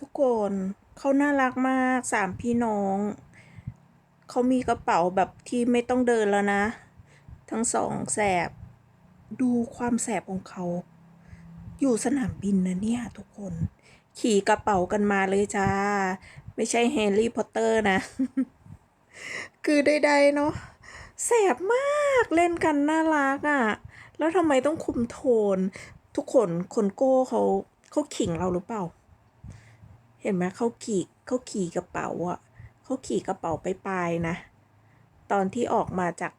ทุกคนเขาน่ารักมากสามพี่น้อง เขามีกระเป๋าแบบที่ไม่ต้องเดินแล้วนะ ทั้งสองแสบ ดูความแสบของเขา อยู่สนามบินนะเนี่ยทุกคน ขี่กระเป๋ากันมาเลยจ้า ไม่ใช่แฮร์รี่พอตเตอร์นะ คือใดๆเนาะแสบมากเล่นกันน่ารักอะ่ะ แล้วทำไมต้องคุมโทน ทุกคนคนโก้เขาเขาขิงเราหรือเปล่า เห็นไหมเขาขี่เขาขี่กระเป๋าอะเขาขี่กระเป๋าไปปลายนะ ตอนที่ออกมาจาก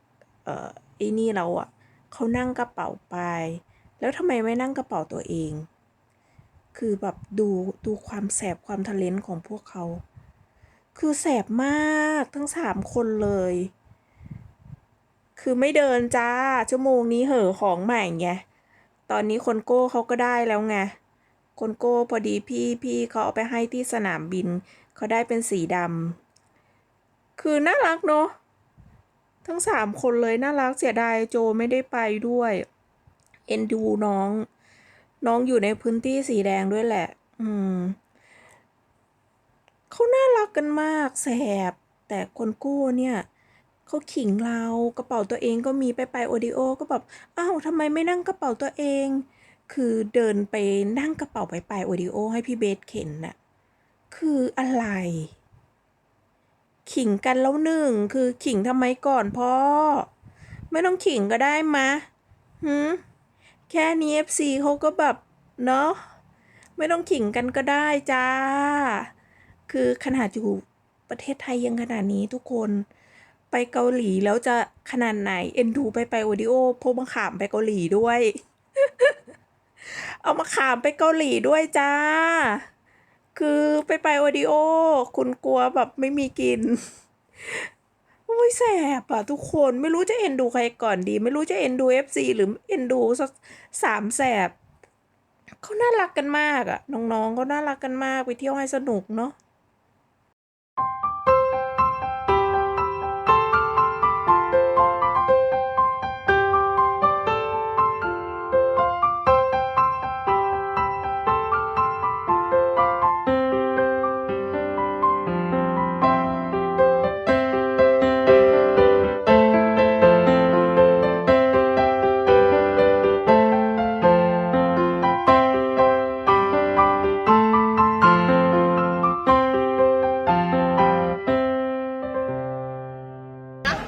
เอ่อไอ้นี่เราอะเขานั่งกระเป๋าไป แล้วทำไมไม่นั่งกระเป๋าตัวเอง คือแบบดูดูความแสบความทะเลนของพวกเขา คือแสบมากทั้งสามคนเลย คือไม่เดินจ้าชั่วโมงนี้เหอของใหม่ไงตอนนี้คนโก้เขาก็ได้แล้วไง คนโก้พอดีพี่พี่เขาเอาไปให้ที่สนามบิน เขาได้เป็นสีดำคือน่ารักเนาะทั้งสามคนเลยน่ารักเสียดายโจไม่ได้ไปด้วย เอ็นดูน้อง น้องอยู่ในพื้นที่สีแดงด้วยแหละ อืมเขาน่ารักกันมากแสบ แต่คนโก้เนี่ยเขาขิงเรากระเป๋าตัวเองก็มีไปไปโอดิโอก็แบบอ้าวทำไมไม่นั่งกระเป๋าตัวเอง คือเดินไปนั่งกระเป๋าไปไปโอดิโอให้พี่เบสเข็นน่ะ คืออะไร ขิงกันแล้วหนึ่ง คือขิงทำไมก่อนพ่อ ไม่ต้องขิงก็ได้มะหืมแค่นี้ FC เขาก็แบบ เนาะไม่ต้องขิงกันก็ได้จ้า คือขนาดอยู่ประเทศไทยยังขนาดนี้ทุกคนไปเกาหลีแล้วจะขนาดไหน เอ็นดูไปไปโอดิโอพกมาขามไปเกาหลีด้วย เอามาขามไปเกาหลีด้วยจ้า คือไปไปโอดิโอ คุณกลัวแบบไม่มีกินโอ้ยแสบอะทุกคนไม่รู้จะเอ็นดูใครก่อนดี ไม่รู้จะเอ็นดูเอฟซีหรือเอ็นดูสักสามแสบเขาน่ารักกันมากอะน้องๆเขาน่ารักกันมากไปเที่ยวให้สนุกเนาะ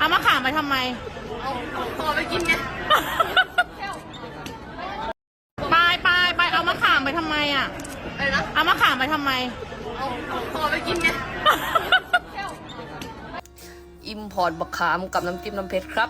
เอามะขามไปทำไมขอไปกินไงไปไปไปเอามะขามไปทำไมอะอะไรนะเอามะขามไปทำไมขอไปกินไงอิมพอร์ตบักขามกับน้ำจิ้มน้ำเพชรครับ